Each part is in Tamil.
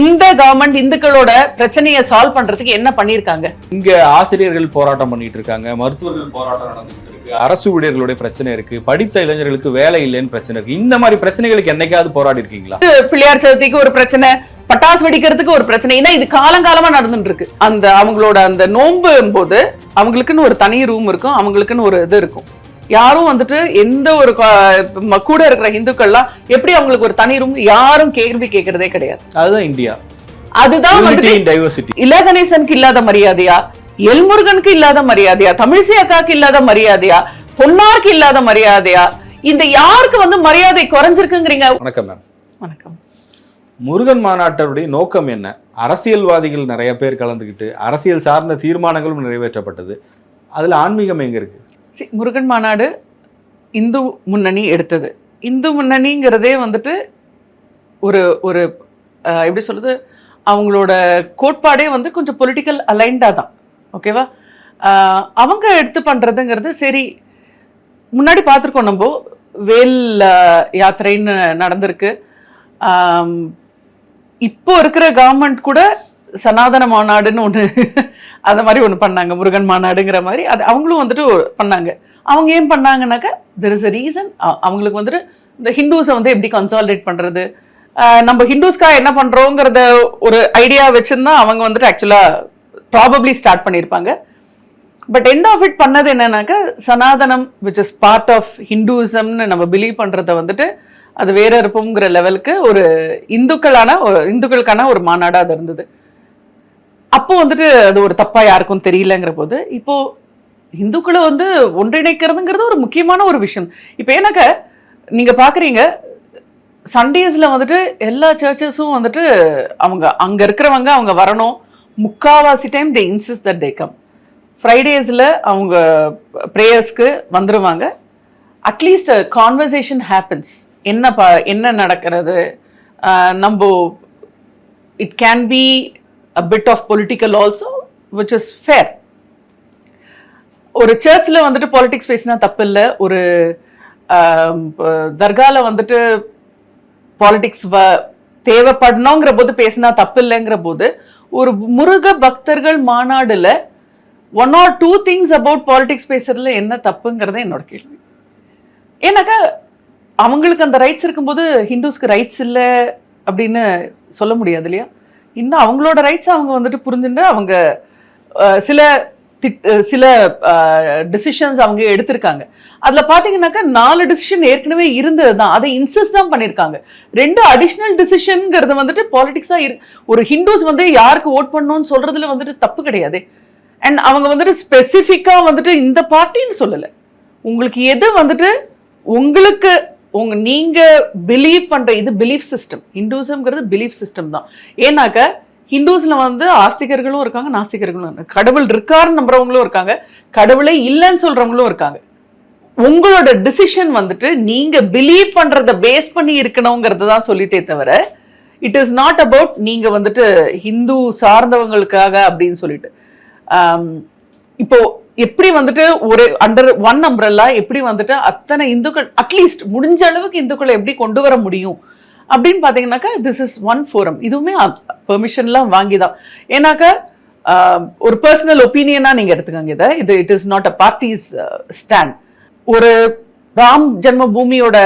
இந்த கவர்மெண்ட் இந்துக்களோட பிரச்சனையை சால்வ் பண்றதுக்கு என்ன பண்ணிருக்காங்க இங்க ஆசிரியர்கள் போராட்டம் பண்ணிட்டு இருக்காங்க மருத்துவர்கள் போராட்டம் நடந்துட்டு இருக்கு அரசு ஊழியர்களுடைய பிரச்சனை இருக்கு படித்த இளைஞர்களுக்கு வேலை இல்லைன்னு பிரச்சனை இருக்கு. இந்த மாதிரி பிரச்சனைகளுக்கு என்னைக்காவது போராடி இருக்கீங்களா? பிள்ளையார் சதுர்த்திக்கு ஒரு பிரச்சனை பட்டாசு வெடிக்கிறதுக்கு ஒரு பிரச்சனை. ஏன்னா இது காலங்காலமா நடந்துட்டு இருக்கு. அந்த அவங்களோட அந்த நோன்பு போது அவங்களுக்குன்னு ஒரு தனி ரூம் இருக்கும் அவங்களுக்குன்னு ஒரு இது இருக்கும். யாரும் வந்துட்டு எந்த ஒரு கூட இருக்கிற இந்துக்கள்லாம் எப்படி அவங்களுக்கு ஒரு தனி ரூம் யாரும் கேள்வி கேட்கறதே கிடையாது. அதுதான் இந்தியா. அதுதான் டைவர்சிட்டி இல கணேசனுக்கு இல்லாத மரியாதையா? எல்முருகனுக்கு இல்லாத மரியாதையா? தமிழிசை அக்காக்கு இல்லாத மரியாதையா? பொன்னாருக்கு இல்லாத மரியாதையா? இந்த யாருக்கு வந்து மரியாதை குறைஞ்சிருக்குங்கிறீங்க? வணக்கம் மேம் வணக்கம். முருகன் மாநாட்டருடைய நோக்கம் என்ன? அரசியல்வாதிகள் நிறைய பேர் கலந்துக்கிட்டு அரசியல் சார்ந்த தீர்மானங்களும் நிறைவேற்றப்பட்டது. அதுல ஆன்மீகம் எங்க இருக்கு? சி, முருகன் மாநாடு இந்து முன்னணி எடுத்தது. இந்து முன்னணிங்கிறதே வந்துட்டு ஒரு ஒரு எப்படி சொல்றது? அவங்களோட கோட்பாடே வந்து கொஞ்சம் பொலிட்டிக்கல் அலைண்டா தான். ஓகேவா அவங்க எடுத்து பண்றதுங்கிறது சரி முன்னாடி பார்த்துருக்கோம் நம்ம. வேல் யாத்திரைன்னு நடந்திருக்கு. இப்போ இருக்கிற கவர்மெண்ட் கூட சனாதன மாநாடுன்னு ஒன்று அந்த மாதிரி ஒன்று பண்ணாங்க முருகன் மாநாடுங்கிற மாதிரி. அது அவங்களும் வந்துட்டு பண்ணாங்க. அவங்க ஏன் பண்ணாங்கன்னாக்கா தெர் இஸ் அ ரீசன் அவங்களுக்கு வந்துட்டு இந்த ஹிந்துஸை வந்து எப்படி கன்சாலிடேட் பண்ணுறது நம்ம ஹிந்துஸ்க்காக என்ன பண்ணுறோங்கிறத ஒரு ஐடியா வச்சுருந்தா அவங்க வந்துட்டு ஆக்சுவலாக ப்ராபப்ளி ஸ்டார்ட் பண்ணியிருப்பாங்க. பட் எண்ட் ஆஃப் இட் பண்ணது என்னன்னாக்கா Sanatanam which is part of ஹிந்துசம்னு நம்ம பிலீவ் பண்ணுறத வந்துட்டு அது வேற இருப்போங்கிற லெவலுக்கு ஒரு இந்துக்களான ஒரு இந்துக்களுக்கான ஒரு மாநாடாக அது இருந்தது. அப்போ வந்துட்டு அது ஒரு தப்பா யாருக்கும் தெரியலங்கிற போது இப்போ இந்துக்களை வந்து ஒன்றிணைக்கிறதுங்கிறது ஒரு முக்கியமான ஒரு விஷயம். இப்போ ஏன்னாக்க நீங்க பாக்குறீங்க சண்டேஸ்ல வந்துட்டு எல்லா சர்ச்சஸும் வந்துட்டு அவங்க அங்க இருக்கிறவங்க அவங்க வரணும். முக்காவாசி time they insist that they come ஃப்ரைடேஸில் அவங்க ப்ரேயர்ஸ்க்கு வந்துடுவாங்க அட்லீஸ்ட் கான்வர்சேஷன் ஹேப்பன்ஸ் என்ன ப என்ன நடக்கிறது? நம்ம it can be a bit of political also which is fair ஒரு சர்ச்சில் வந்துட்டு பாலிடிக்ஸ் பேசினா தப்பு இல்லை ஒரு தர்கால வந்துட்டு பாலிடிக்ஸ் வ தேவைப்படணுங்கிற போது பேசினா தப்பு இல்லைங்கிற போது ஒரு முருக பக்தர்கள் மாநாடுல one or two things about politics பேசுறதுல என்ன தப்புங்கிறத என்னோட கேள்வி. ஏன்னாக்கா அவங்களுக்கு அந்த ரைட்ஸ் இருக்கும்போது ஹிந்துஸ்க்கு ரைட்ஸ் இல்லை அப்படின்னு சொல்ல முடியாது இல்லையா? இன்னும் அவங்களோட ரைட்ஸ் அவங்க வந்துட்டு புரிஞ்சுட்டு அவங்க சில சில டிசிஷன்ஸ் அவங்க எடுத்திருக்காங்க. அதில் பார்த்தீங்கன்னாக்கா நாலு டிசிஷன் ஏற்கனவே இருந்தது தான் அதை இன்சிஸ்ட் தான் பண்ணியிருக்காங்க ரெண்டு அடிஷ்னல் டிசிஷனுங்கிறது வந்துட்டு பாலிட்டிக்ஸாக இரு ஒரு ஹிந்துஸ் வந்து யாருக்கு ஓட் பண்ணணும்னு சொல்கிறதுல வந்துட்டு தப்பு கிடையாது. அண்ட் அவங்க வந்துட்டு ஸ்பெசிஃபிக்காக வந்துட்டு இந்த பார்ட்டின்னு சொல்லலை. உங்களுக்கு எது வந்துட்டு உங்களுக்கு உங்க நீங்க பிலீவ் பண்ற இது பிலீஃப் சிஸ்டம் ஹிந்துசம்ங்கிறது பிலீஃப் சிஸ்டம் தான். ஏன்னாக்க ஹிந்துஸ்ல வந்து ஆஸ்திகர்களும் இருக்காங்க நாஸ்திகர்களும் இருக்காங்க. கடவுள் இருக்காருன்னு நம்புறவங்களும் இருக்காங்க. கடவுளே இல்லைன்னு சொல்றவங்களும் இருக்காங்க. உங்களோட டிசிஷன் வந்துட்டு நீங்க பிலீவ் பண்றத பேஸ் பண்ணி இருக்கணுங்கிறது தான் சொல்லிட்டே தவிர இட் இஸ் நாட் அபவுட் நீங்க வந்துட்டு ஹிந்து சார்ந்தவங்களுக்காக அப்படின்னு சொல்லிட்டு. இப்போ எப்படி வந்துட்டு ஒரு அண்டர் ஒன் அம்ப்ரல்லா எப்படி வந்துட்டு அத்தனை இந்துக்கள் அட்லீஸ்ட் முடிஞ்ச அளவுக்கு இந்துக்களை எப்படி கொண்டு வர முடியும்? அப்படின்னு பார்த்தீங்கன்னாக்கா திஸ் இஸ் ஒன் ஃபோரம் இதுவுமே பெர்மிஷன்லாம் வாங்கி தான் ஏன்னாக்கா ஒரு பர்சனல் ஒப்பீனியனா நீங்கள் எடுத்துக்கோங்க இதை. இது it is not a party's stand ஒரு ராம் ஜென்ம பூமியோட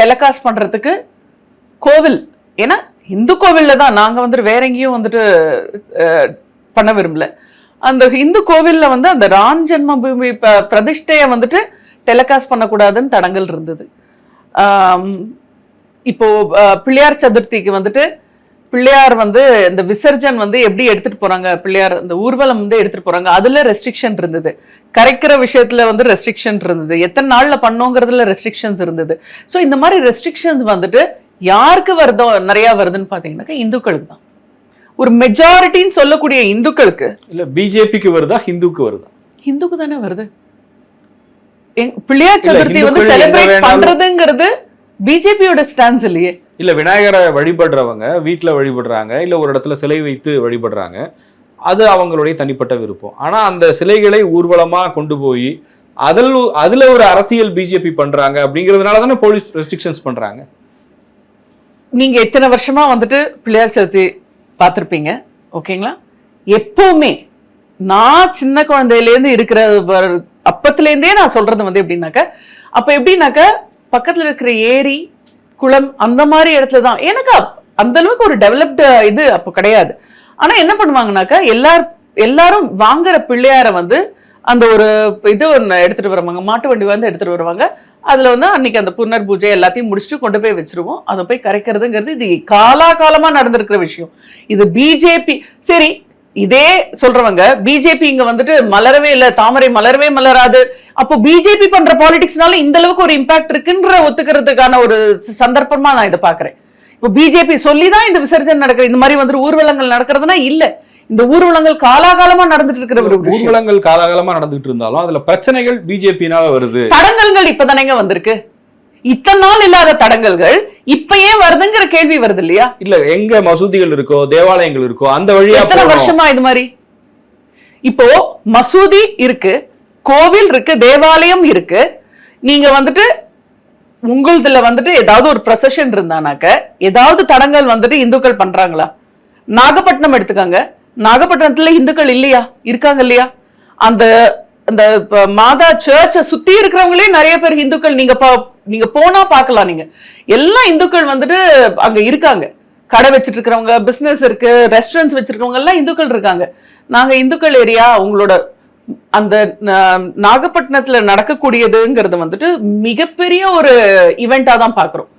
டெலகாஸ்ட் பண்ணுறதுக்கு கோவில். ஏன்னா இந்து கோவிலில் தான். நாங்கள் வந்துட்டு வேற எங்கேயும் வந்துட்டு பண்ண விரும்பல. அந்த இந்து கோவில்ல வந்து அந்த ராம் ஜென்மபூமி ப- பிரதிஷ்டையை வந்துட்டு டெலிகாஸ்ட் பண்ணக்கூடாதுன்னு தடங்கல் இருந்தது. இப்போ பிள்ளையார் சதுர்த்திக்கு வந்துட்டு பிள்ளையார் வந்து இந்த விசர்ஜன் வந்து எப்படி எடுத்துட்டு போறாங்க? பிள்ளையார் இந்த ஊர்வலம் வந்து எடுத்துட்டு போறாங்க? அதுல ரெஸ்ட்ரிக்ஷன் இருந்தது. கரைக்கிற விஷயத்துல வந்து ரெஸ்ட்ரிக்ஷன் இருந்தது. எத்தனை நாள்ல பண்ணோங்கிறதுல ரெஸ்ட்ரிக்ஷன்ஸ் இருந்தது. ஸோ இந்த மாதிரி ரெஸ்ட்ரிக்ஷன்ஸ் வந்துட்டு யாருக்கு வருதோ நிறைய வருதுன்னு பாத்தீங்கன்னாக்கா இந்துக்களுக்கு தான். ஒரு மெஜாரிட்டின்னு சொல்லக்கூடிய இந்துக்களுக்கு இல்ல பிஜேபிக்கு வருதா ஹிந்துக்கு வருதா? ஹிந்துக்கு தானே வருது. பிள்ளையார் சதுர்த்தி வந்து செலிப்ரேட் பண்றதுங்கிறது பிஜேபியோட ஸ்டான்ஸ் இல்லையே. இல்ல விநாயகரை வழிபடுறவங்க வீட்ல வழிபடுறாங்க இல்ல ஒரு இடத்துல சிலை வைத்து வழிபடுறாங்க அது அவங்களுடைய தனிப்பட்ட விருப்பம். ஆனா அந்த சிலைகளை ஊர்வலமா கொண்டு போய் அதில் அதுல ஒரு அரசியல் பிஜேபி பண்றாங்க அப்படிங்கிறதுனால தானே போலீஸ் ரெஸ்ட்ரிக்ஷன்ஸ் பண்றாங்க? நீங்க எத்தனை வருஷமா வந்துட்டு பிள்ளையார் சதுர்த்தி பார்த்திருப்பீங்க. ஓகேங்களா? எப்போவுமே நான் சின்ன குழந்தையிலேருந்து இருக்கிற அப்பத்துலேருந்தே நான் சொல்றது வந்து எப்படின்னாக்க அப்ப எப்படின்னாக்க பக்கத்துல இருக்கிற ஏரி குளம் அந்த மாதிரி இடத்துல தான் எனக்கு அந்த அளவுக்கு ஒரு டெவலப்டு இது அப்போ கிடையாது. ஆனா என்ன பண்ணுவாங்கனாக்கா எல்லார் எல்லாரும் வாங்குற பிள்ளையார வந்து அந்த ஒரு இது ஒன்று எடுத்துட்டு வருவாங்க. மாட்டு வண்டி வந்து எடுத்துட்டு வருவாங்க. அதுல வந்து அன்னைக்கு அந்த புனர் பூஜை எல்லாத்தையும் முடிச்சுட்டு கொண்டு போய் வச்சிருவோம். அதை போய் கரைக்கிறதுங்கிறது இது காலாகாலமா நடந்திருக்கிற விஷயம். இது பிஜேபி சரி இதே சொல்றவங்க பிஜேபி இங்க வந்துட்டு மலரவே இல்ல தாமரை மலரவே மலராது. அப்போ பிஜேபி பண்ற பாலிடிக்ஸ்னால இந்த அளவுக்கு ஒரு இம்பாக்ட் இருக்குன்ற ஒத்துக்கிறதுக்கான ஒரு சந்தர்ப்பமா நான் இதை பாக்குறேன் இப்போ பிஜேபி சொல்லி தான் இந்த விசர்ஜனை நடக்குது. இந்த மாதிரி வந்துட்டு ஊர்வலங்கள் நடக்கிறதுனா இல்ல. இந்த ஊர்வலங்கள் காலாகாலமா நடந்துட்டு இருக்கிற ஒரு ஊர்வலங்கள் காலகாலமா நடந்துட்டு இருந்தாலும் அதுல பிரச்சனைகள் பிஜேபினால வருது. தடங்கல்கள் இப்பதானேங்க வந்திருக்கு. இத்தனை நாள் இல்லாத தடங்கல்கள் இப்ப ஏன் வருதுங்கிற கேள்வி வருது இல்லையா? இல்ல எங்க மசூதிகள் இருக்கோ தேவாலயங்கள் இருக்கோ அந்த வழியா எத்தனை. வருஷமா இது மாதிரி? இப்போ மசூதி இருக்கு கோவில் இருக்கு தேவாலயம் இருக்கு. நீங்க வந்துட்டு உங்களுதுல வந்துட்டு ஏதாவது ஒரு ப்ரொசஷன் இருந்தானாக்க ஏதாவது தடங்கள் வந்துட்டு இந்துக்கள் பண்றாங்களா? நாகப்பட்டினம் எடுத்துக்கோங்க. நாகப்பட்டினத்துல இந்துக்கள் இல்லையா? இருக்காங்க இல்லையா? அந்த அந்த மாதா சர்ச்சை சுத்தி இருக்கிறவங்களே நிறைய பேர் இந்துக்கள். நீங்க நீங்க போனா பார்க்கலாம் நீங்க. எல்லா இந்துக்கள் வந்துட்டு அங்க இருக்காங்க. கடை வச்சிட்டு இருக்கிறவங்க பிசினஸ் இருக்கு ரெஸ்டாரண்ட்ஸ் வச்சிருக்கவங்க எல்லாம் இந்துக்கள் இருக்காங்க. நாங்க இந்துக்கள் ஏரியா உங்களோட அந்த நாகப்பட்டினத்துல நடக்கக்கூடியதுங்கிறது வந்துட்டு மிகப்பெரிய ஒரு இவெண்டா தான் பாக்குறோம்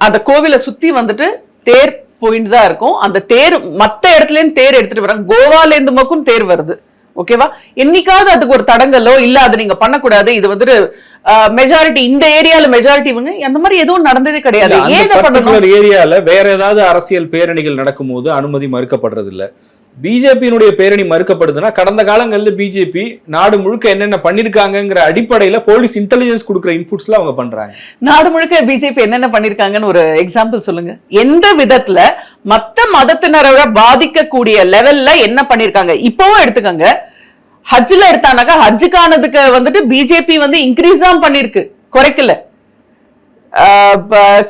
அந்த கோவிலை சுத்தி வந்துட்டு தேர் போயிட்டு தான் இருக்கும். அந்த தேர் மத்த இடத்துல இருந்து தேர் எடுத்துட்டு வராங்க கோவால இருந்து மக்கும் தேர் வருது. ஓகேவா என்னைக்காவது அதுக்கு ஒரு தடங்கலோ இல்ல அது நீங்க பண்ணக்கூடாது. இது வந்துட்டு மெஜாரிட்டி இந்த ஏரியால மெஜாரிட்டி இவங்க அந்த மாதிரி எதுவும் நடந்ததே கிடையாது. ஏரியால வேற ஏதாவது அரசியல் பேரணிகள் நடக்கும்போது அனுமதி மறுக்கப்படுறது இல்ல பிஜேபியினுடைய பேரணி மறுக்கப்படுதுன்னா கடந்த காலங்கள்ல பிஜேபி நாடு முழுக்க என்னென்ன பண்ணிருக்காங்கங்கிற அடிப்படையில போலீஸ் இன்டெலிஜென்ஸ் கொடுக்குற இன்புட்ஸ்ல அவங்க பண்றாங்க. நாடு முழுக்க பிஜேபி என்னென்ன பண்ணிருக்காங்கன்னு ஒரு எக்ஸாம்பிள் சொல்லுங்க. எந்த விதத்துல மத்த மதத்தினரை பாதிக்கக்கூடிய லெவல்ல என்ன பண்ணிருக்காங்க? இப்பவும் எடுத்துக்கோங்க. ஹஜ்ல எடுத்தானாக்கா ஹஜ்ஜுக்கானதுக்கு வந்துட்டு பிஜேபி வந்து இன்க்ரீஸ் தான் பண்ணிருக்கு குறைக்கல.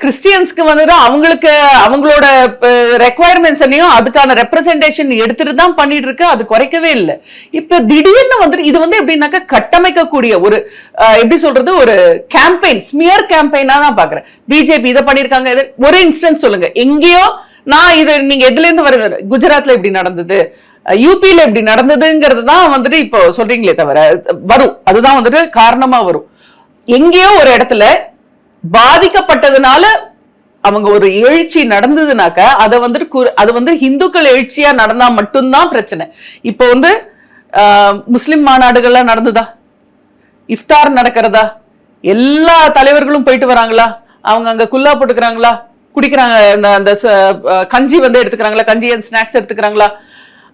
கிறிஸ்டியன்ஸ்க்கு வந்துட்டு அவங்களுக்கு அவங்களோட ரெக்குவயர்மெண்ட்ஸ் அதுக்கான ரெப்ரசன்டேஷன் எடுத்துட்டு தான் பண்ணிட்டு இருக்கு. அது குறைக்கவே இல்லை. இப்ப திடீர்னு வந்துட்டு இது வந்து எப்படின்னாக்கா கட்டமைக்கக்கூடிய ஒரு எப்படி சொல்றது ஒரு கேம்பெயின் ஸ்மியர் கேம்பெயினா தான் பாக்குறேன். பிஜேபி இதை பண்ணிருக்காங்க. இது- ஒரு இன்ஸ்டன்ஸ் சொல்லுங்க. எங்கேயோ நான் இது நீங்க எதுல இருந்து வருங்க குஜராத்ல இப்படி நடந்தது யூபியில இப்படி நடந்ததுங்கிறது தான் வந்துட்டு இப்போ சொல்றீங்களே தவிர வரும். அதுதான் வந்துட்டு காரணமா வரும். எங்கேயோ ஒரு இடத்துல பாதிக்கப்பட்டதுனால அவங்க ஒரு எழுச்சி நடந்ததுனாக்க அதை வந்துட்டு அது வந்து இந்துக்கள் எழுச்சியா நடந்தா மட்டும்தான் பிரச்சனை. இப்போ வந்து ஆஹ், முஸ்லிம் மாநாடுகள்லாம் நடந்ததா? இஃப்தார் நடக்கிறதா? எல்லா தலைவர்களும் போயிட்டு வராங்களா? அவங்க அங்க குல்லா போட்டுக்கிறாங்களா? குடிக்கிறாங்க இந்த அந்த கஞ்சி வந்து எடுத்துக்கிறாங்களா? கஞ்சி அண்ட் ஸ்நாக்ஸ் எடுத்துக்கிறாங்களா?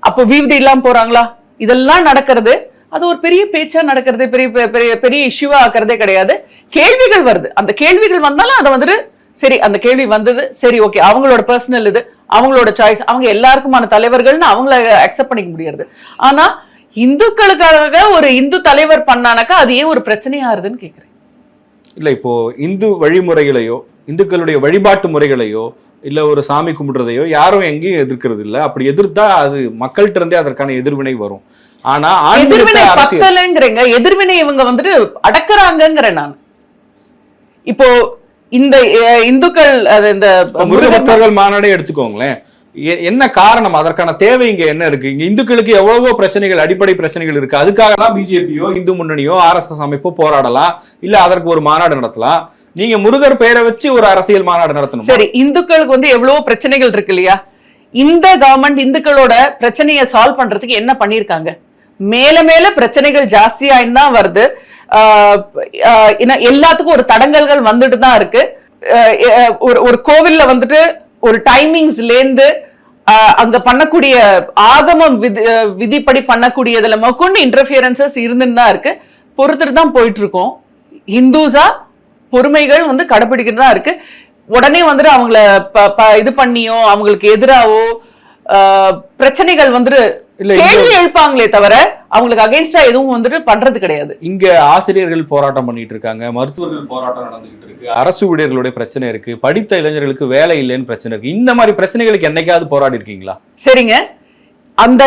அப்போ வீதி எல்லாம் போறாங்களா? இதெல்லாம் நடக்கிறது. அது ஒரு பெரிய பேச்சா நடக்கிறது பெரிய பெரிய- பெரிய பெரிய இஷ்யூவா ஆக்கிறதே கிடையாது. கேள்விகள் வருது. அந்த கேள்விகள் வந்தாலும் அதை வந்துட்டு சரி அந்த கேள்வி வந்தது சரி ஓகே அவங்களோட பர்சனல் இது அவங்களோட சாய்ஸ் அவங்க எல்லாருக்குமான தலைவர்கள்னு அவங்கள அக்செப்ட் பண்ணிக்க முடியாது ஆனா இந்துக்களுக்காக ஒரு இந்து தலைவர் பண்ணானாக்கா அது ஏன் ஒரு பிரச்சனையாருதுன்னு கேக்குறேன். இல்ல இப்போ இந்து வழிமுறைகளையோ இந்துக்களுடைய வழிபாட்டு முறைகளையோ இல்ல ஒரு சாமி கும்பிடுறதையோ யாரும் எங்கேயும் எதிர்க்கிறது இல்லை அப்படி எதிர்த்தா அது மக்கள்கிட்ட இருந்தே அதற்கான எதிர்வினை வரும். ஆனா எதிர்வினை பத்தலைங்கிறீங்க. எதிர்வினை இவங்க வந்துட்டு அடக்குறாங்கங்கிறேன் நான். இப்போ இந்த இந்துக்கள் இந்த முருகபக்தர்கள் மாநாடே எடுத்துக்கோங்களேன். என்ன காரணம்? அதற்கான தேவை இங்க என்ன இருக்கு? இங்க இந்துக்களுக்கு எவ்வளவோ பிரச்சனைகள் அடிப்படை பிரச்சனைகள் இருக்கு. அதுக்காக தான் பிஜேபியோ இந்து முன்னணியோ ஆர்எஸ்எஸ் அமைப்போ போராடலாம். இல்ல அதற்கு ஒரு மாநாடு நடத்தலாம். நீங்க முருகர் பெயரை வச்சு ஒரு அரசியல் மாநாடு நடத்தணும்? சரி இந்துக்களுக்கு வந்து எவ்வளவோ பிரச்சனைகள் இருக்கு இல்லையா? இந்த கவர்மெண்ட் இந்துக்களோட பிரச்சனையை சால்வ் பண்றதுக்கு என்ன பண்ணிருக்காங்க மேல மேல பிரச்சனைகள் ஜாஸ்தியாயின்னு தான் வருது எல்லாத்துக்கும் ஒரு தடங்கல்கள் வந்துட்டு தான் இருக்கு ஒரு ஒரு கோவில்ல வந்துட்டு ஒரு டைமிங்ஸ்ல இருந்து அங்க பண்ணக்கூடிய ஆகமம் விதி விதிப்படி பண்ணக்கூடியதுல கொண்டு இன்டர்ஃபியரன்சஸ் இருந்துன்னு தான் இருக்கு. பொறுத்துட்டு தான் போயிட்டு இருக்கோம் ஹிந்துஸா பொறுமைகள் வந்து கடைபிடிக்கிட்டு தான் இருக்கு. உடனே வந்துட்டு அவங்கள ப- ப- இது பண்ணியோ அவங்களுக்கு எதிராவோ பிரச்சனைகள் வந்துட்டு கேள்வி எழுப்பாங்களே தவிர அவங்களுக்கு அகைன்ஸ்டா எதுவும் வந்துட்டு பண்றது கிடையாது. இங்க ஆசிரியர்கள் போராட்டம் பண்ணிட்டு இருக்காங்க மருத்துவர்கள் போராட்டம் நடந்துகிட்டு இருக்கு அரசு ஊழியர்களுடைய பிரச்சனை இருக்கு படித்த இளைஞர்களுக்கு வேலை இல்லைன்னு பிரச்சனை இருக்கு. இந்த மாதிரி பிரச்சனைகளுக்கு என்னைக்காவது போராடி இருக்கீங்களா? சரிங்க. அந்த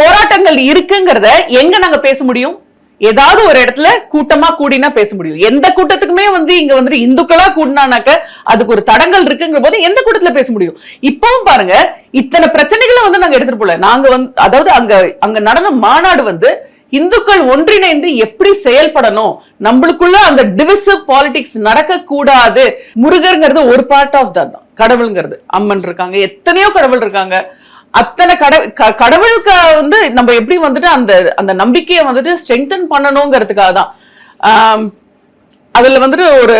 போராட்டங்கள் இருக்குங்கிறத எங்க நாங்க பேச முடியும்? ஏதாவது ஒரு இடத்துல கூட்டமா கூடினா பேச முடியும். எந்த கூட்டத்துக்குமே வந்து இங்க வந்து இந்துக்களா கூடினானாக்க அதுக்கு ஒரு தடங்கள் இருக்குங்கிற போது எந்த கூட்டத்துல பேச முடியும்? இப்பவும் பாருங்க இத்தனை பிரச்சனைகளை வந்து நாங்க எடுத்துட்டு போல. நாங்க வந்து அதாவது அங்க அங்க நடந்த மாநாடு வந்து இந்துக்கள் ஒன்றிணைந்து எப்படி செயல்படணும்? நம்மளுக்குள்ள அந்த டிவிசிவ் பாலிடிக்ஸ் நடக்க கூடாது முருகர்ங்கிறது ஒரு பார்ட் ஆஃப் தான். கடவுள்ங்கிறது. அம்மன் இருக்காங்க எத்தனையோ கடவுள் இருக்காங்க. அத்தனை கடவுள் கடவுளுக்கு வந்து நம்ம எப்படி வந்துட்டு அந்த அந்த நம்பிக்கையை வந்துட்டு ஸ்ட்ரெங்தன் பண்ணணுங்கிறதுக்காக தான். அதுல வந்துட்டு ஒரு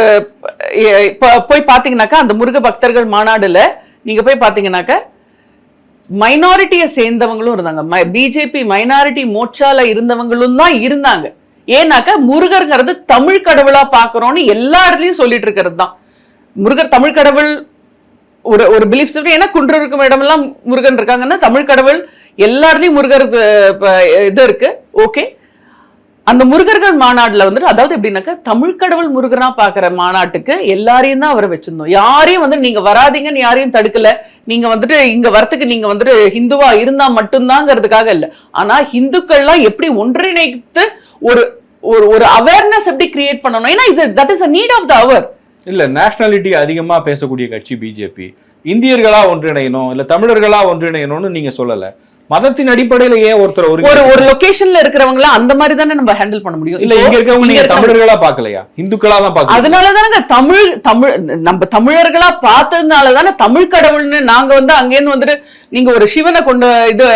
போய் பாத்தீங்கன்னாக்கா அந்த முருக பக்தர்கள் மாநாடுல நீங்க போய் பாத்தீங்கன்னாக்க மைனாரிட்டியை சேர்ந்தவங்களும் இருந்தாங்க. பிஜேபி மைனாரிட்டி மோட்சால இருந்தவங்களும் தான் இருந்தாங்க. ஏன்னாக்கா முருகர்ங்கிறது தமிழ் கடவுளா பாக்குறோம்னு எல்லா இடத்துலயும் சொல்லிட்டு இருக்கிறது தான். முருகர் தமிழ் கடவுள் ஒரு ஒரு பிலீஃப் சிஸ்டம் ஏன்னா குன்று இருக்கும் இடமெல்லாம் முருகன் இருக்காங்கன்னா தமிழ் கடவுள் எல்லா முருகர் இது இருக்கு. ஓகே அந்த முருகர்கள் மாநாடுல வந்துட்டு அதாவது எப்படின்னாக்கா தமிழ் கடவுள் முருகனா பாக்குற மாநாட்டுக்கு எல்லாரையும் தான் அவரை வச்சிருந்தோம். யாரையும் வந்து நீங்க வராதீங்கன்னு யாரையும் தடுக்கல. நீங்க வந்துட்டு இங்க வரத்துக்கு நீங்க வந்துட்டு ஹிந்துவா இருந்தா மட்டும்தாங்கிறதுக்காக இல்ல. ஆனா ஹிந்துக்கள்லாம் எப்படி ஒன்றிணைத்து ஒரு ஒரு ஒரு அவேர்னஸ் எப்படி கிரியேட் பண்ணணும்? ஏன்னா இது that is a need of the hour இல்ல நேஷனாலிட்டி அதிகமா பேசக்கூடிய கட்சி பிஜேபி இந்தியர்களா ஒன்றிணையணும் இல்ல தமிழர்களா ஒன்றிணையணும்னு நீங்க சொல்லல. மதத்தின் அடிப்படையில ஏன் ஒருத்தர் ஒரு ஒரு ஒரு லொகேஷன்ல இருக்கிறவங்க அந்த மாதிரி தானே நம்ம ஹேண்டில் பண்ண முடியும்? இல்ல இங்க இருக்கவங்க நீங்க தமிழர்களா பாக்கலையா இந்துக்களா தான் பாக்கல அதனாலதானங்க தமிழ் தமிழ் நம்ம தமிழர்களா பார்த்ததுனால தானே தமிழ் கடவுள்னு நாங்க வந்து அங்கேருந்து வந்துட்டு நீங்க ஒரு சிவனை கொண்டு இது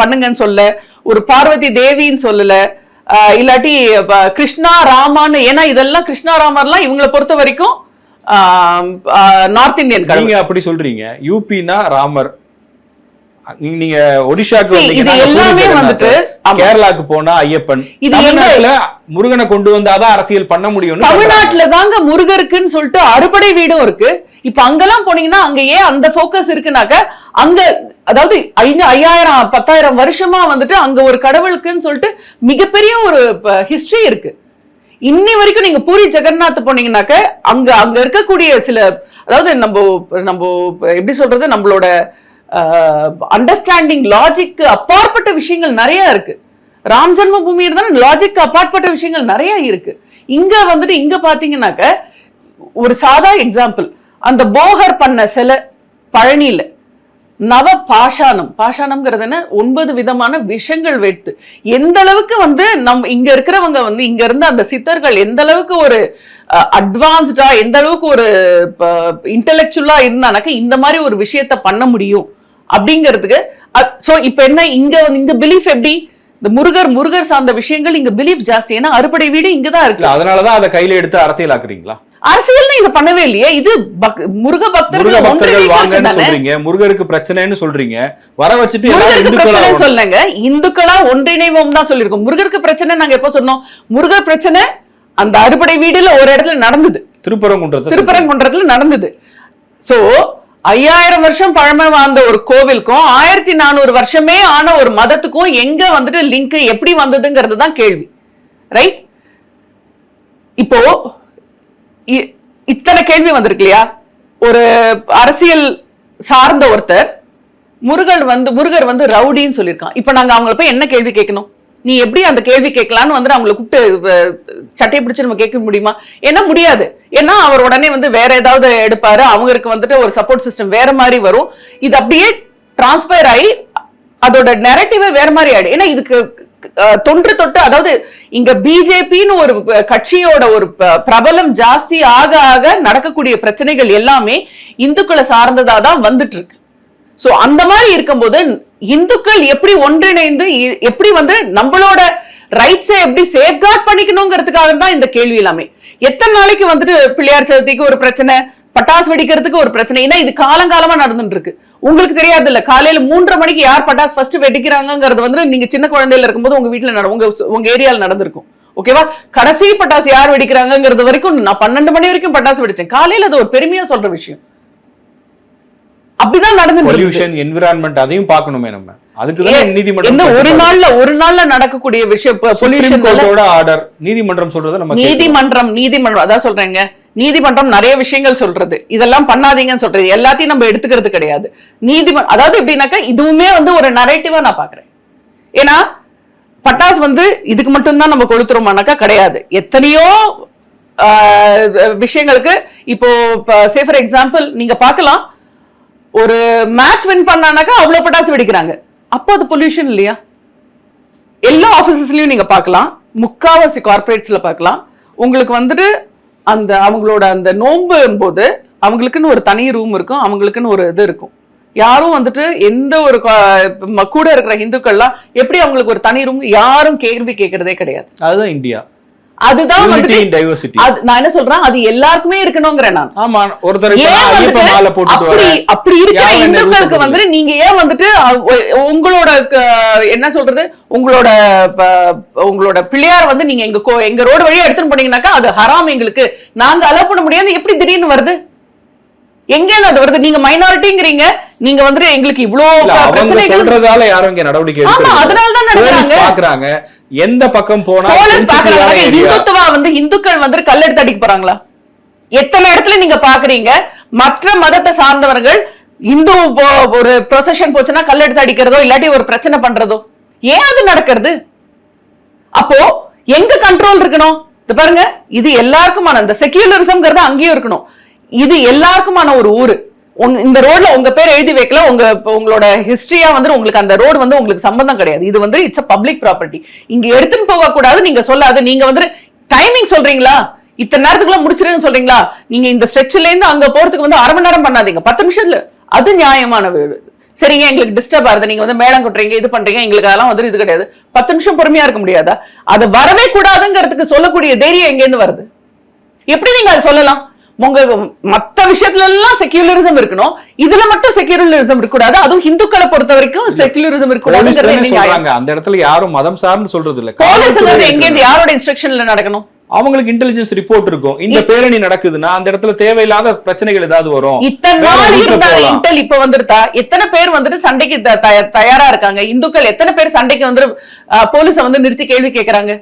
பண்ணுங்கன்னு சொல்ல ஒரு பார்வதி தேவின்னு சொல்லல இல்லாட்டி கிருஷ்ணா ராமான்னு ஏன்னா இதெல்லாம் கிருஷ்ணா ராமர்லாம் இவங்களை பொறுத்த வரைக்கும் நார்த் இந்தியன் நீங்க அப்படி சொல்றீங்க யூபினா ராமர் நீங்க ஒடிஷாக்கு இது எல்லாமே. வந்துட்டு. கேரளாக்கு போனா ஐயப்பன் இது தமிழ்நாட்டுல முருகனை கொண்டு வந்தாதான் அரசியல் பண்ண சொல்றாங்க. தமிழ்நாட்டுல தாங்க முருகருக்குன்னு சொல்லிட்டு அறுபடை வீடும் இருக்கு இப்ப அங்கெல்லாம் போனீங்கன்னா அங்க ஏன் அந்த போக்கஸ் இருக்குனாக்க அங்க அதாவது ஐந்து ஐயாயிரம் பத்தாயிரம் வருஷமா வந்துட்டு அங்க ஒரு கடவுளுக்குன்னு சொல்லிட்டு மிகப்பெரிய ஒரு ஹிஸ்டரி இருக்கு இன்னி வரைக்கும் நீங்க பூரி ஜெகநாத் போனீங்கன்னாக்க அங்க அங்க இருக்கக்கூடிய சில அதாவது நம்ம நம்ம எப்படி சொல்றது நம்மளோட அண்டர்ஸ்டாண்டிங் லாஜிக்கு அப்பாற்பட்ட விஷயங்கள் நிறைய இருக்கு. ராம் ஜென்ம பூமி இருந்தாலும் லாஜிக்கு அப்பாற்பட்ட விஷயங்கள் நிறைய இருக்கு. இங்க வந்துட்டு இங்க பாத்தீங்கன்னாக்க ஒரு சாதா எக்ஸாம்பிள் அந்த போகர் பண்ண சில பழனியில. நவ பாஷாணம் பாஷாணம்ங்கிறது என்ன ஒன்பது விதமான விஷங்கள் வைத்து. எந்த அளவுக்கு வந்து நம் இங்க இருக்கிறவங்க வந்து இங்க இருந்து அந்த சித்தர்கள் எந்த அளவுக்கு ஒரு அட்வான்ஸ்டா எந்த அளவுக்கு ஒரு இன்டலெக்சுவலா இருந்தானாக்க இந்த மாதிரி ஒரு விஷயத்த பண்ண முடியும். அப்படிங்கிறதுக்கு சோ இப்ப என்ன இங்க வந்து இங்க பிலீஃப் எப்படி? இந்த முருகர் முருகர் சார்ந்த விஷயங்கள் இங்க பிலீஃப் ஜாஸ்தி. ஏன்னா அறுபடை வீடு இங்கதான் இருக்கு. அதனாலதான் அதை கையில எடுத்து அரசியலாக்குறீங்களா? அரசியல்னு இத பண்ணவே இல்லையே. இது முருக பக்தர்கள் பக்தர்கள் வாங்கன்னு சொல்றீங்க. முருகருக்கு பிரச்சனைன்னு சொல்றீங்க. வர வச்சுட்டு முருகருக்கு சொல்லுங்க. இந்துக்களா ஒன்றிணைவோம் தான் சொல்லியிருக்கோம். முருகருக்கு பிரச்சனை நாங்க எப்ப சொன்னோம்? முருகர் பிரச்சனை அந்த அறுபடை வீடுல ஒரு இடத்துல நடந்தது. திருப்பரங்குன்றத்தை திருப்பரங்குன்றத்துல நடந்தது. சோ ஐயாயிரம் வருஷம் பழமை வாழ்ந்த ஒரு கோவிலுக்கும் ஆயிரத்தி நானூறு வருஷமே ஆன ஒரு மதத்துக்கும் எங்க வந்துட்டு லிங்க் எப்படி வந்ததுங்கிறது தான் கேள்வி. ரைட் இப்போ இத்தனை கேள்வி வந்திருக்கு இல்லையா? ஒரு அரசியல் சார்ந்த ஒருத்தர் முருகன் வந்து முருகர் வந்து ரவுடின்னு சொல்லியிருக்கான். இப்போ நாங்க அவங்கள போய் என்ன கேள்வி கேட்கணும்? நீ எப்படி அந்த கேள்வி கேட்கலான்னு வந்து அவங்கள கூப்பிட்டு சட்டையை பிடிச்சி நம்ம கேட்க முடியுமா? ஏன்னா முடியாது. ஏன்னா அவர் உடனே வந்து வேற ஏதாவது எடுப்பாரு. அவங்களுக்கு வந்துட்டு ஒரு சப்போர்ட் சிஸ்டம் வேற மாதிரி வரும். இது அப்படியே டிரான்ஸ்பயர் ஆகி அதோட நெரட்டிவே வேற மாதிரி ஆயிடும். ஏன்னா இதுக்கு தொன்று தொட்டு அதாவது இங்க பிஜேபின்னு ஒரு கட்சியோட ஒரு பிரபலம் ஜாஸ்தி ஆக ஆக நடக்கக்கூடிய பிரச்சனைகள் எல்லாமே இந்துக்களை சார்ந்ததா தான் வந்துட்டு இருக்கு சோ அந்த மாதிரி இருக்கும்போது இந்துக்கள் எப்படி ஒன்றிணைந்து எப்படி வந்து நம்மளோட ரைட்ஸை எப்படி சேஃப்கார்ட் பண்ணிக்கணுங்கிறதுக்காக தான் இந்த கேள்வி எல்லாமே. எத்தனை நாளைக்கு வந்துட்டு பிள்ளையார் சதுர்த்திக்கு ஒரு பிரச்சனை? பட்டாசு வெடிக்கிறதுக்கு ஒரு பிரச்சனை. ஏன்னா இது காலங்காலமா நடந்துட்டு இருக்கு உங்களுக்கு தெரியாது இல்ல காலையில மூன்றரை மணிக்கு யார் பட்டாசு ஃபர்ஸ்ட் வெடிக்கிறாங்கிறது வந்து நீங்க சின்ன குழந்தையில இருக்கும்போது உங்க வீட்டுல நட உங்க உங்க ஏரியால நடந்திருக்கும். ஓகேவா கடைசி பட்டாசு யார் வெடிக்கிறாங்கிறது வரைக்கும் நான் பன்னெண்டு மணி வரைக்கும் பட்டாசு வெடிச்சேன். காலையில அது ஒரு பெருமையா சொல்ற விஷயம். அப்படிதான் நடந்து பொல்யூஷன் என்விரான்மெண்ட் அதையும் பார்க்கணுமே நம்ம. அதுக்கு நீதிமன்றம் ஒரு நாள்ல ஒரு நாள்ல நடக்கக்கூடிய விஷயம் பொல்யூஷன் ஆர்டர் நீதிமன்றம் சொல்றதை நம்ம. நீதிமன்றம் நீதிமன்றம் அதான் சொல்றேங்க. நீதிமன்றம் நிறைய விஷயங்கள் சொல்றது. இதெல்லாம் பண்ணாதீங்கன்னு சொல்றது. எல்லாத்தையும் நம்ம எடுத்துக்கிறது கிடையாது. நீதிமன்றம் அதாவது எப்படின்னாக்கா இதுவுமே வந்து ஒரு நரேட்டிவா நான் பாக்குறேன் ஏன்னா பட்டாசு வந்து இதுக்கு மட்டும்தான் நம்ம கொளுத்துறோமானாக்கா கிடையாது. எத்தனையோ ஆஹ், விஷயங்களுக்கு இப்போ சே ஃபார் எக்ஸாம்பிள் நீங்க பார்க்கலாம். ஒரு மேட்ச் வின் பண்ணானாக்கா அவ்வளவு பட்டாசு வெடிக்கிறாங்க. அப்போ அது பொல்யூஷன் இல்லையா? எல்லா ஆபீசஸ்லயும் நீங்க பார்க்கலாம். முக்காவாசி கார்பரேட்ஸ்ல பார்க்கலாம். உங்களுக்கு வந்துட்டு அந்த அவங்களோட அந்த நோன்பும் போது அவங்களுக்குன்னு ஒரு தனி ரூம் இருக்கும் அவங்களுக்குன்னு ஒரு இது இருக்கும். யாரும் வந்துட்டு எந்த ஒரு கூட இருக்கிற இந்துக்கள்லாம் எப்படி அவங்களுக்கு ஒரு தனி ரூம் யாரும் கேள்வி கேட்கறதே கிடையாது. அதுதான் இந்தியா. அதுதான் நான் என்ன சொல்றேன்? அது எல்லாருக்குமே இருக்கணுங்கிறேன் நான். ஆமா ஒருத்தர் அப்படி அப்படி இருக்கிற இந்துக்களுக்கு வந்து நீங்க ஏன் வந்துட்டு உங்களோட என்ன சொல்றது? உங்களோட உங்களோட பிள்ளையார் வந்து நீங்க எங்க எங்க ரோடு வழியா எடுத்துன்னு போனீங்கன்னாக்கா அது ஹராம் எங்களுக்கு. நாங்க அலோவ் பண்ண முடியாது. எப்படி திடீர்னு வருது? எங்க அது வருது? நீங்க மைனாரிட்டிங்கிறீங்க நீங்க வந்துட்டு எங்களுக்கு பிரச்சனைகள் சொல்றதால யாரும் இங்க நடவடிக்கை. அதனாலதான் போலீஸ் நடக்குறாங்க. எந்த பக்கம் போனா. இந்துத்துவா வந்து இந்துக்கள் வந்து கல்லெடுத்து அடிக்க போறாங்களா? எத்தனை இடத்துல நீங்க பாக்குறீங்க மற்ற மதத்தை சார்ந்தவர்கள் இந்து ஒரு ப்ரொசஷன் போச்சுன்னா கல்லெடுத்து அடிக்கிறதோ இல்லாட்டி ஒரு பிரச்சனை பண்றதோ? ஏன் அது நடக்கிறது? அப்போ எங்க கண்ட்ரோல் இருக்கணும்? இது பாருங்க இது எல்லாருக்குமான இந்த செக்யூலரிசம்ங்கிறது அங்கேயும் இருக்கணும். இது எல்லாருக்குமான ஒரு ஊரு. இந்த ரோட்ல உங்க பேர் எழுதி வைக்கல உங்க உங்களோட ஹிஸ்டரியா வந்து உங்களுக்கு அந்த ரோடு வந்து உங்களுக்கு சம்பந்தம் கிடையாது. இது வந்து இட்ஸ் அ பப்ளிக் ப்ராப்பர்ட்டி இங்க எடுத்துன்னு போக கூடாது நீங்க சொல்லாது நீங்க வந்து டைமிங் சொல்றீங்களா? இத்தனை நேரத்துக்குள்ள முடிச்சிருன்னு சொல்றீங்களா? நீங்க இந்த ஸ்ட்ரெச்ல இருந்து அங்க போறதுக்கு வந்து அரை மணி நேரம் பண்ணாதீங்க. பத்து நிமிஷத்துல. அது நியாயமான வீடு சரிங்க எங்களுக்கு டிஸ்டர்ப் ஆகுது? நீங்க வந்து மேடம் கொட்டுறீங்க இது பண்றீங்க எங்களுக்கு அதெல்லாம் வந்து இது கிடையாது. பத்து நிமிஷம் பொறுமையா இருக்க முடியாதா? அது வரவே கூடாதுங்கிறதுக்கு சொல்லக்கூடிய தைரியம் எங்க இருந்து வருது? எப்படி நீங்க அதை சொல்லலாம்? உங்க மத்த விஷயத்துல எல்லாம் செக்யூலரிசம் இருக்கணும். இதுல மட்டும் செக்யூலரிசம் இருக்க கூடாது அதுவும் இந்துக்களை பொறுத்த வரைக்கும் செக்யூலரிசம் இருக்க போலீஸ் கூடாதுங்கிறது தானே என்ன நியாயம்? சொல்றாங்க அந்த இடத்துல யாரும் மதம் சார்ந்து சொல்றது இல்ல போலீஸ்ங்கிறது எங்க இருந்து யாரோட இன்ஸ்ட்ரக்ஷன்ல நடக்கணும்? அவங்களுக்கு இன்டெலிஜென்ஸ் ரிப்போர்ட் இருக்கும். இந்த பேரணி நடக்குதுன்னா அந்த இடத்துல தேவையில்லாத பிரச்சனைகள் ஏதாவது வரும். இத்தனை நாள் இருந்த. இன்டெல் இப்ப வந்துருத்தா எத்தனை பேர் வந்துட்டு சண்டைக்கு தயாரா இருக்காங்க? இந்துக்கள் எத்தனை பேர் சண்டைக்கு வந்து போலீஸ வந்து நிறுத்தி கேள்வி கேக்குறாங்க?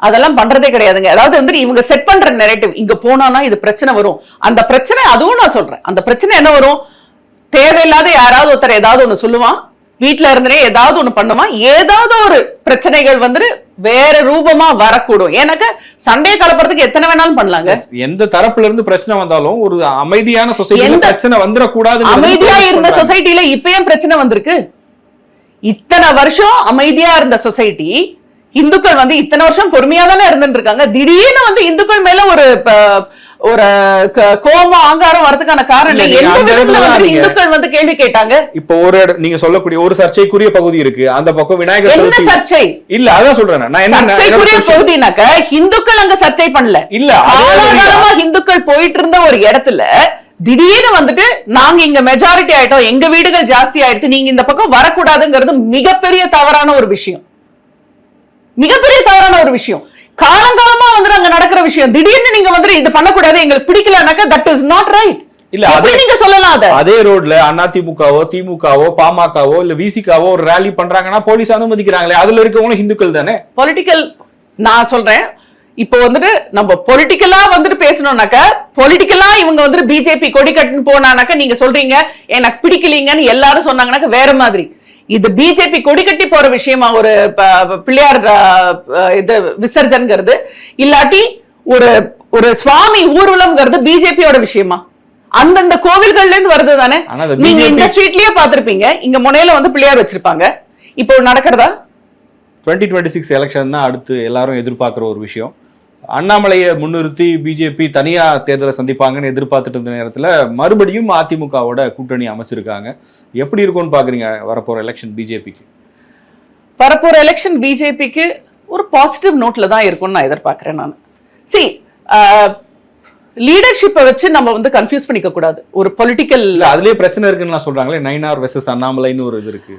அதெல்லாம் பண்றதே கிடையாதுங்க. அதாவது வந்து இவங்க செட் பண்ற நெரேட்டிவ் இங்க போனானா இது பிரச்சனை வரும். அந்த பிரச்சனை அதுவும் நான் சொல்றேன். அந்த பிரச்சனை என்ன வரும்? தேவையில்லாத யாராவது ஒருத்தர் ஏதாவது ஒண்ணு சொல்லுவான். வீட்ல இருந்தே ஏதாவது ஒண்ணு பண்ணுவான். ஏதாவது ஒரு பிரச்சனைகள் வந்துட்டு வேற ரூபமா வரக்கூடும். ஏன்னாக்க சண்டையை கலப்புறதுக்கு எத்தனை வேணாலும் பண்ணலாங்க. எந்த தரப்புல இருந்து பிரச்சனை வந்தாலும் ஒரு அமைதியான சொசைட்டில எந்த- பிரச்சனை வந்துடக்கூடாது அமைதியா இருந்த சொசைட்டில இப்ப ஏன் பிரச்சனை வந்திருக்கு? இத்தனை வருஷம் அமைதியா இருந்த சொசைட்டி இந்துக்கள் வந்து இத்தனை வருஷம் பொறுமையா தானே இருந்துட்டு இருக்காங்க திடீர்னு வந்து இந்துக்கள் மேல ஒரு ஒரு கோபம் ஆங்காரம் வரதுக்கான காரணம் இந்துக்கள் வந்து கேள்வி கேட்டாங்க? இப்போ ஒரு நீங்க சொல்லக்கூடிய ஒரு சர்ச்சைக்குரிய பகுதி இருக்கு. அந்த பக்கம் விநாயகர் சதுர்த்தி. சர்ச்சை? இல்ல அதான் சொல்றேன் நான். என்ன சர்ச்சைக்குரிய பகுதினாக்க இந்துக்கள் அங்க சர்ச்சை பண்ணல. இல்ல காலாகாலமா இந்துக்கள் போயிட்டு இருந்த ஒரு இடத்துல திடீர்னு வந்துட்டு நாங்க இங்க மெஜாரிட்டி ஆயிட்டோம். எங்க வீடுகள் ஜாஸ்தி ஆயிடுச்சு. நீங்க இந்த பக்கம் வரக்கூடாதுங்கிறது மிகப்பெரிய தவறான ஒரு விஷயம். மிகப்பெரிய தவறான ஒரு விஷயம். காலங்காலமா வந்து அங்க நடக்கிற விஷயம். திடீர்னு நீங்க வந்து இது பண்ணக்கூடாது எங்களுக்கு பிடிக்கலனாக்கா தட் இஸ் நாட் ரைட் இல்ல, எப்படி அதே- நீங்க சொல்லலாம் அத? அதே ரோட்ல அதிமுகவோ திமுகவோ பாமகவோ இல்ல விசிகாவோ ஒரு ரேலி பண்றாங்கன்னா போலீஸ் அனுமதிக்கிறாங்களே அதுல இருக்கவங்களும் இந்துக்கள் தானே? பொலிட்டிக்கல் நான் சொல்றேன். இப்போ வந்துட்டு நம்ம பொலிட்டிக்கலா வந்துட்டு பேசணும்னாக்க பொலிட்டிக்கலா இவங்க வந்துட்டு பிஜேபி கொடி கட்டுன்னு போனானாக்க நீங்க சொல்றீங்க எனக்கு பிடிக்கலீங்கன்னு எல்லாரும் சொன்னாங்கன்னாக்க வேற மாதிரி. இது பிஜேபி கொடி கட்டி போற விஷயமா ஒரு பிள்ளையார் இது விசர்ஜன்ங்கிறது. இல்லாட்டி ஒரு ஒரு சுவாமி ஊர்வலம்ங்கிறது பிஜேபியோட விஷயமா? அந்தந்த கோவில்கள்ல இருந்து வருது தானே நீங்க இந்த ஸ்ட்ரீட்லயே பாத்திருப்பீங்க இங்க முனையில வந்து பிள்ளையார் வச்சிருப்பாங்க. இப்போ நடக்கிறதா? டுவெண்ட்டி டுவெண்ட்டி சிக்ஸ் எலெக்ஷன் தான் அடுத்து எல்லாரும் எதிர்பார்க்குற ஒரு விஷயம். அண்ணாமலையை முன்னிறுத்தி பிஜேபி தனியா தேர்தலை சந்திப்பாங்கன்னு எதிர்பார்த்துட்டு இருந்த நேரத்துல மறுபடியும் அதிமுகவோட கூட்டணி அமைச்சிருக்காங்க. எப்படி இருக்கும்னு பாக்குறீங்க வரப்போற எலெக்ஷன் பிஜேபிக்கு? வரப்போற எலெக்ஷன் பிஜேபிக்கு ஒரு பாசிட்டிவ் நோட்ல தான் இருக்கும்னு நான் எதிர்பார்க்கிறேன் நான். சி லீடர்ஷிப்பை வச்சு நம்ம வந்து கன்ஃபியூஸ் பண்ணிக்க கூடாது. ஒரு பொலிட்டிக்கல் அதுலயே பிரச்சனை இருக்குன்னு சொல்றாங்களே நைன் ஆர் வெர்சஸ் அண்ணாமலைன்னு ஒரு இது இருக்கு.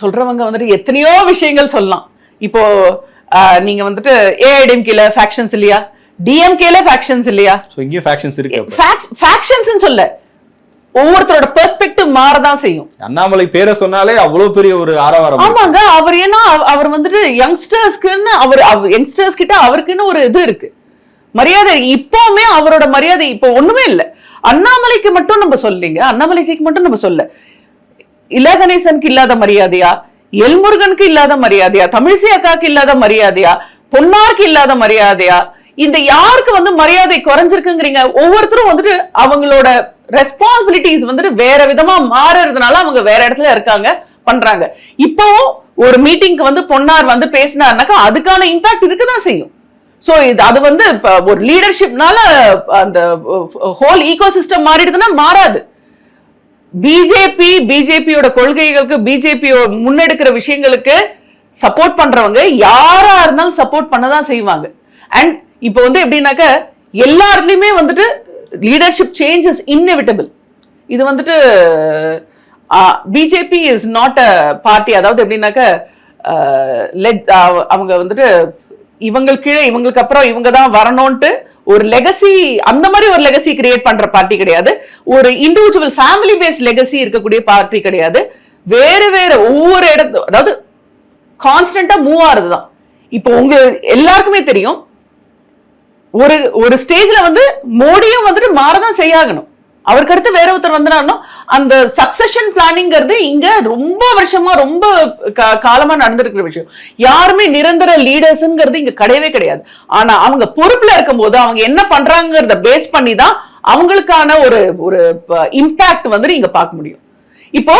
சொல்றவங்க வந்துட்டு எத்தனையோ விஷயங்கள் சொல்லலாம். இப்போ ஆஹ், நீங்க வந்துட்டு ஏஐடிஎம்கேல ஃபேக்ஷன்ஸ் இல்லையா? டிஎம்கேல ஃபேக்ஷன்ஸ் இல்லையா? ஸோ இங்கேயும் ஃபேக்ஷன்ஸ் இருக்கு ஃபேக்ஷன்ஸ் சொல்ல ஒவ்வொருத்தரோட பெர்ஸ்பெக்டிவ் மாறதான் செய்யும். அண்ணாமலை பேரை சொன்னாலே அவ்வளவு பெரிய ஒரு ஆரவாரம். ஆமாங்க அவர் ஏன்னா அவ- அவர் வந்துட்டு யங்ஸ்டர்ஸ்க்குன்னு அவர் யங்ஸ்டர்ஸ் கிட்ட அவருக்குன்னு ஒரு இது இருக்கு. மரியாதை இப்பவுமே அவரோட மரியாதை இப்போ ஒண்ணுமே இல்ல. அண்ணாமலைக்கு மட்டும் நம்ம சொல்லீங்க அண்ணாமலைஜிக்கு மட்டும் நம்ம சொல்ல இலா கணேசனுக்கு இல்லாத மரியாதையா? எல்முருகனுக்கு இல்லாத மரியாதையா? தமிழிசை அக்காக்கு இல்லாத மரியாதையா? பொன்னாருக்கு இல்லாத மரியாதையா? இந்த யாருக்கு வந்து மரியாதை குறைஞ்சிருக்குங்கிறீங்க? ஒவ்வொருத்தரும் வந்துட்டு அவங்களோட ரெஸ்பான்சிபிலிட்டிஸ் வந்துட்டு வேற விதமா மாறுறதுனால அவங்க வேற இடத்துல இருக்காங்க பண்றாங்க. இப்போ ஒரு மீட்டிங்க்கு வந்து பொன்னார் வந்து பேசினார்னாக்கா அதுக்கான இம்பாக்ட் இருக்குதான் செய்யும். சோ இது அது வந்து ஒரு லீடர்ஷிப்னால அந்த ஹோல் ஈகோ சிஸ்டம் மாறிடுதுன்னா மாறாது. பிஜேபி பிஜேபியோட கொள்கைகளுக்கு பிஜேபி முன்னெடுக்கிற விஷயங்களுக்கு சப்போர்ட் பண்றவங்க யாரா இருந்தாலும் சப்போர்ட் பண்ணதான் செய்வாங்க. அண்ட் இப்போ வந்து எப்படின்னாக்க எல்லா இடத்துலயுமே வந்துட்டு லீடர்ஷிப் சேஞ்சஸ் இன்னெவிட்டபிள் இது வந்துட்டு BJP is not a party அதாவது எப்படின்னாக்க லெட் அவங்க வந்துட்டு இவங்களுக்கு கீழே இவங்களுக்கு அப்புறம் இவங்க தான் வரணும்ட்டு ஒரு லெகசி அந்த மாதிரி ஒரு லெகசி கிரியேட் பண்ற பார்ட்டி கிடையாது. ஒரு இண்டிவிஜுவல் ஃபேமிலி பேஸ்ட் லெகசி இருக்கக்கூடிய பார்ட்டி கிடையாது. வேற வேற ஒவ்வொரு இடத்து அதாவது கான்ஸ்டன்டா மூவ் ஆறது தான் இப்போ உங்க எல்லாருக்குமே தெரியும். ஒரு ஒரு ஸ்டேஜ்ல வந்து மோடியும் வந்துட்டு மாறதான் செய்யாகணும். அவருக்கு அடுத்து வேற ஒருத்தர் வந்தாலும் அந்த சக்சஷன் பிளானிங்கிறது இங்க ரொம்ப வருஷமா ரொம்ப காலமா நடந்திருக்கிற விஷயம். யாருமே நிரந்தர லீடர்ஸ்ங்கிறது இங்க கிடையவே கிடையாது. ஆனா அவங்க பொறுப்புல இருக்கும்போது அவங்க என்ன பண்றாங்கிறத பேஸ் பண்ணி தான் அவங்களுக்கான ஒரு ஒரு இம்பாக்ட் வந்து நீங்க பார்க்க முடியும். இப்போ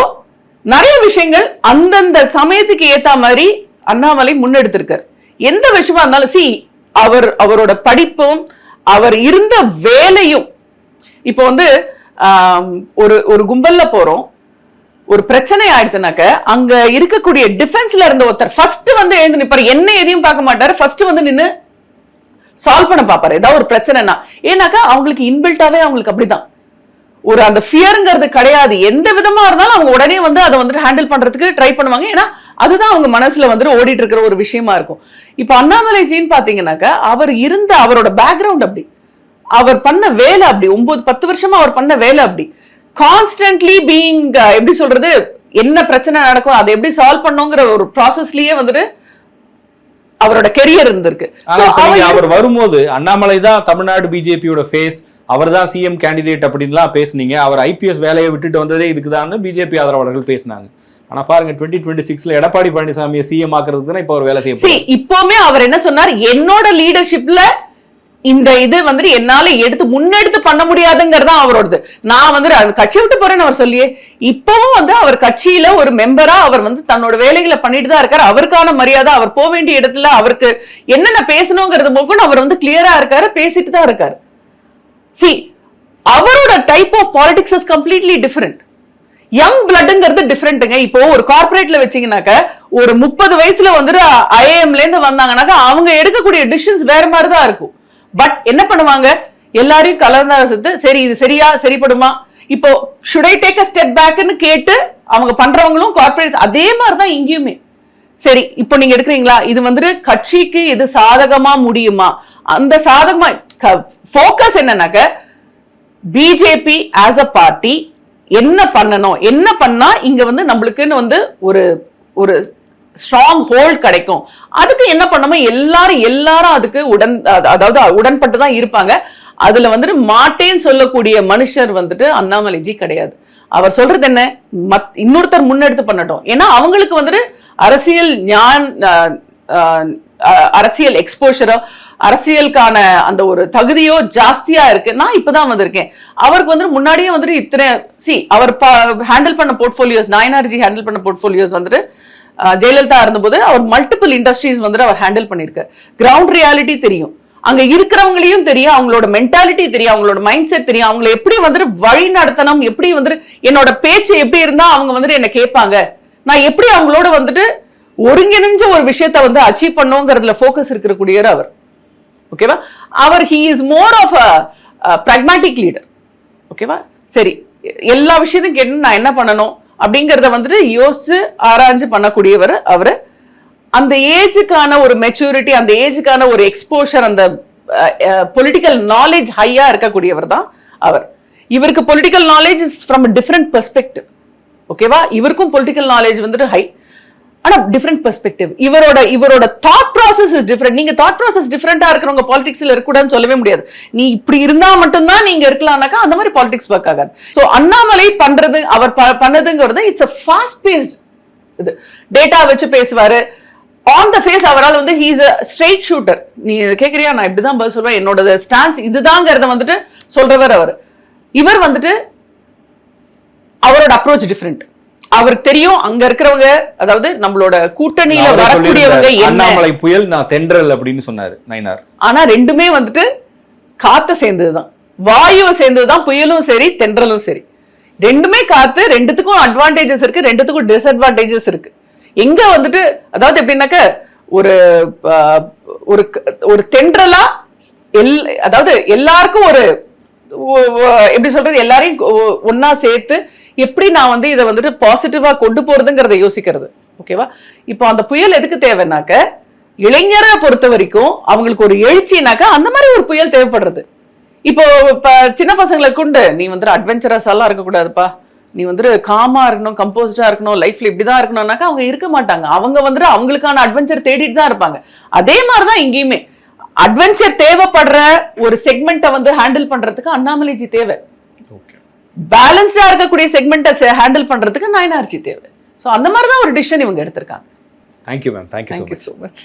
நிறைய விஷயங்கள் அந்தந்த சமயத்துக்கு ஏத்த மாதிரி அண்ணாமலை முன்னெடுத்திருக்காரு. எந்த விஷயமா இருந்தாலும் சி அவர் அவரோட படிப்பும் அவர் இருந்த வேலையும் இப்போ வந்து ஒரு ஒரு கும்பல்ல போறோம். ஒரு பிரச்சனை ஆயிடுச்சுனாக்க அங்க இருக்கக்கூடிய டிஃபென்ஸ்ல இருந்த ஒருத்தர் ஃபர்ஸ்ட் வந்து எழுந்து நிப்பாரு. என்ன எதையும் பார்க்க மாட்டாரு. ஃபர்ஸ்ட் வந்து நின்று சால்வ் பண்ண பாப்பாரு ஏதாவது ஒரு பிரச்சனைனா ஏன்னாக்கா அவங்களுக்கு இன்பில்ட்டாவே அவங்களுக்கு அப்படிதான். ஒரு அந்த ஃபியருங்கிறது கிடையாது. எந்த விதமா இருந்தாலும் அவங்க உடனே வந்து அதை வந்துட்டு ஹேண்டில் பண்றதுக்கு ட்ரை பண்ணுவாங்க. ஏன்னா அதுதான் அவங்க மனசுல வந்துட்டு ஓடிட்டு இருக்கிற ஒரு விஷயமா இருக்கும். இப்போ அண்ணாமலைஜின்னு பாத்தீங்கன்னாக்கா அவர் இருந்த அவரோட பேக்ரவுண்ட் அப்படி. அவர் பண்ண வேலை அப்படி. ஒன்பது பத்து வருஷமா அவர் பண்ண வேலை அப்படி. கான்ஸ்டன்ட்லி பீயிங் எப்படி சொல்றது? என்ன பிரச்சனை நடக்கும் அதை எப்படி சால்வ் பண்ணுங்கிற ஒரு ப்ராசஸ்லயே வந்துட்டு அவரோட கெரியர் இருந்திருக்கு. அவர் வரும்போது அண்ணாமலை தான் தமிழ்நாடு பிஜேபியோட ஃபேஸ் அவர் தான் சிஎம் கேண்டிடேட் அப்படின்லாம் பேசுனீங்க. அவர் ஐபிஎஸ் வேலையை விட்டுட்டு வந்ததே இதுக்குதான்னு பிஜேபி ஆதரவாளர்கள் பேசினாங்க. ஆனா பாருங்க டுவெண்ட்டி டுவெண்ட்டி சிக்ஸ்ல எடப்பாடி பழனிசாமியை சிஎம் ஆக்குறதுக்கு தான் இப்ப அவர் வேலை செய்ய see போறாரு. இப்பவுமே அவர் என்ன சொன்னார்? என்னோட லீடர்ஷிப்ல இந்த இது வந்துட்டு என்னால எடுத்து முன்னெடுத்து பண்ண முடியாதுங்கிறது அவரோடது. நான் வந்துட்டு அது கட்சி விட்டு போறேன்னு அவர் சொல்லியே. இப்பவும் வந்து அவர் கட்சியில ஒரு மெம்பரா அவர் வந்து தன்னோட வேலைகளை பண்ணிட்டு தான் இருக்காரு. அவருக்கான மரியாதை அவர் போக வேண்டிய இடத்துல அவருக்கு என்னென்ன பேசணுங்கிறது முகம் அவர் வந்து கிளியரா இருக்காரு பேசிட்டு தான் இருக்காரு. சி அவரோட type of politics is completely different young பிளட்ங்கிறது டிஃப்ரெண்ட்டுங்க இப்போ ஒரு கார்ப்பரேட்ல வச்சீங்கன்னாக்க ஒரு முப்பது வயசுல வந்துட்டு ஐஏஎம்ல இருந்து வந்தாங்கனாக்க அவங்க எடுக்கக்கூடிய டிசிஷன்ஸ் வேற மாதிரி தான் இருக்கும். பட் என்ன பண்ணுவாங்க? எல்லாரையும் கலந்தாசித்து சரி இது சரியா சரிப்படுமா? இப்போ should I take a step பேக்னு கேட்டு அவங்க பண்றவங்களும் கார்ப்பரேட் அதே மாதிரி தான் இங்கேயுமே. சரி இப்போ நீங்க எடுக்கிறீங்களா? இது வந்துட்டு கட்சிக்கு இது சாதகமா முடியுமா? அந்த சாதகமா ஃபோக்கஸ் என்னன்னாக்க பிஜேபி ஆஸ் அ பார்ட்டி என்ன பண்ணணும்? என்ன பண்ணா இங்க வந்து நம்மளுக்குன்னு வந்து ஒரு ஒரு ஸ்ட்ராங் ஹோல்ட் கிடைக்கும். அதுக்கு என்ன பண்ணணும் எல்லாரும் எல்லாரும் அதுக்கு உடன் அதாவது உடன்பட்டு தான் இருப்பாங்க. அதுல வந்துட்டு மாட்டேன்னு சொல்லக்கூடிய மனுஷர் வந்துட்டு அண்ணாமலைஜி கிடையாது. அவர் சொல்றது என்ன? மத் இன்னொருத்தர் முன்னெடுத்து பண்ணட்டும். ஏன்னா அவங்களுக்கு வந்துட்டு அரசியல் ஞான் அரசியல் எக்ஸ்போஷரோ அரசியலுக்கான அந்த ஒரு தகுதியோ ஜாஸ்தியா இருக்கு. நான் இப்பதான் வந்திருக்கேன். அவருக்கு வந்து முன்னாடியே வந்துட்டு இத்தனை சி அவர் ஹேண்டில் பண்ண போர்ட்ஃபோலியோஸ் நாயனார்ஜி ஹேண்டில் பண்ண போர்ட்ஃபோலியோஸ் வந்துட்டு ஜெயலலிதா இருந்தபோது அவர் மல்டிபிள் இண்டஸ்ட்ரீஸ் வந்துட்டு அவர் ஹேண்டில் பண்ணியிருக்காரு கிரவுண்ட் ரியாலிட்டி தெரியும். அங்க இருக்கிறவங்களையும் தெரியும் அவங்களோட மென்டாலிட்டி தெரியும் அவங்களோட மைண்ட் செட் தெரியும். அவங்களை எப்படி வந்துட்டு வழி நடத்தணும் எப்படி வந்துட்டு என்னோட பேச்சு எப்படி இருந்தா அவங்க வந்துட்டு என்ன கேட்பாங்க. நான் எப்படி அவங்களோட வந்துட்டு ஒருங்கிணைஞ்ச ஒரு விஷயத்த வந்து அச்சீவ் பண்ணுங்கிறதுல ஃபோக்கஸ் இருக்கக்கூடியவர் அவர். ஓகேவா அவர் he is more of a pragmatic leader ஓகேவா சரி எல்லா விஷயத்தையும் கேட்டு நான் என்ன பண்ணணும்? அப்படிங்கிறத வந்துட்டு யோசிச்சு ஆராய்ஞ்சு பண்ணக்கூடியவர் அவரு. அந்த ஏஜுக்கான ஒரு மெச்சூரிட்டி அந்த ஏஜுக்கான ஒரு எக்ஸ்போஷர் அந்த பொலிட்டிக்கல் நாலேஜ் ஹையா இருக்கக்கூடியவர் தான் அவர். இவருக்கு political knowledge is from different perspective ஓகேவா இவருக்கும் பொலிட்டிக்கல் நாலேஜ் வந்துட்டு ஹை ஆனா டிஃப்ரெண்ட் பெர்ஸ்பெக்டிவ் இவரோட இவரோட தாட் ப்ராசஸ் இஸ் டிஃப்ரெண்ட் நீங்க தாட் ப்ராசஸ் டிஃப்ரெண்டா இருக்கிறவங்க பாலிடிக்ஸ்ல இருக்கக்கூடாதுன்னு சொல்லவே முடியாது. நீ இப்படி இருந்தா மட்டும்தான் நீங்க இருக்கலாம்னாக்கா அந்த மாதிரி பாலிடிக்ஸ் ஒர்க் ஆகாது. ஸோ அண்ணாமலை பண்றது அவர் பண்ணதுங்கிறது இட்ஸ் அ ஃபாஸ்ட் பேஸ்ட் இது. டேட்டா வச்சு பேசுவாரு. ஆன் த ஃபேஸ் அவரால் வந்து ஹீஸ் அ ஸ்ட்ரெயிட் ஷூட்டர் நீ கேக்குறியா? நான் இப்படிதான் பதில் சொல்வேன். என்னோட ஸ்டான்ஸ் இதுதாங்கிறத வந்துட்டு சொல்றவர் அவர். இவர் வந்துட்டு அவரோட அப்ரோச் டிஃப்ரெண்ட் அவருக்கு தெரியும் அங்க இருக்கிறவங்க அதாவது நம்மளோட கூட்டணியில வரக்கூடியவங்க அண்ணாமலை புயல் நான் தென்றல் அப்படின்னு சொன்னாரு நயினார். ஆனா ரெண்டுமே வந்துட்டு காத்த சேர்ந்ததுதான். வாயுவை சேர்ந்ததுதான் புயலும் சரி தென்றலும் சரி. ரெண்டுமே காத்து ரெண்டுத்துக்கும் அட்வான்டேஜஸ் இருக்கு ரெண்டுத்துக்கும் டிஸ்அட்வான்டேஜஸ் இருக்கு. எங்க வந்துட்டு அதாவது எப்படின்னாக்க ஒரு ஒரு ஒரு தென்றலா எல் அதாவது எல்லாருக்கும் ஒரு எப்படி சொல்றது எல்லாரையும் ஒ- ஒண்ணா சேர்த்து எப்படி நான் வந்து இதை வந்துட்டு பாசிட்டிவா கொண்டு போறதுங்கிறத யோசிக்கிறது ஓகேவா இப்போ அந்த புயல் எதுக்கு தேவைன்னாக்க இளைஞரை பொறுத்த வரைக்கும் அவங்களுக்கு ஒரு எழுச்சினாக்கா அந்த மாதிரி ஒரு புயல் தேவைப்படுறது. இப்போ இப்ப சின்ன பசங்களை கொண்டு நீ வந்துட்டு அட்வென்ச்சரஸ் எல்லாம் இருக்கக்கூடாதுப்பா. நீ வந்துட்டு காமா இருக்கணும் கம்போஸ்டா இருக்கணும் லைஃப்ல இப்படிதான் இருக்கணும்னாக்கா அவங்க இருக்க மாட்டாங்க. அவங்க வந்துட்டு அவங்களுக்கான அட்வென்ச்சர் தேடிட்டு தான் இருப்பாங்க. அதே மாதிரிதான் இங்கேயுமே. அட்வென்ச்சர் தேவைப்படுற ஒரு செக்மெண்ட்டை வந்து ஹேண்டில் பண்றதுக்கு அண்ணாமலைஜி தேவை. பேலன்ஸ்டா இருக்கக்கூடிய செக்மெண்ட்டை ஹேண்டில் பண்றதுக்கு நயனார்ஜி தேவை. ஸோ அந்த மாதிரி தான் ஒரு டிசிஷன் இவங்க எடுத்திருக்காங்க. Thank you ma'am thank you thank you so much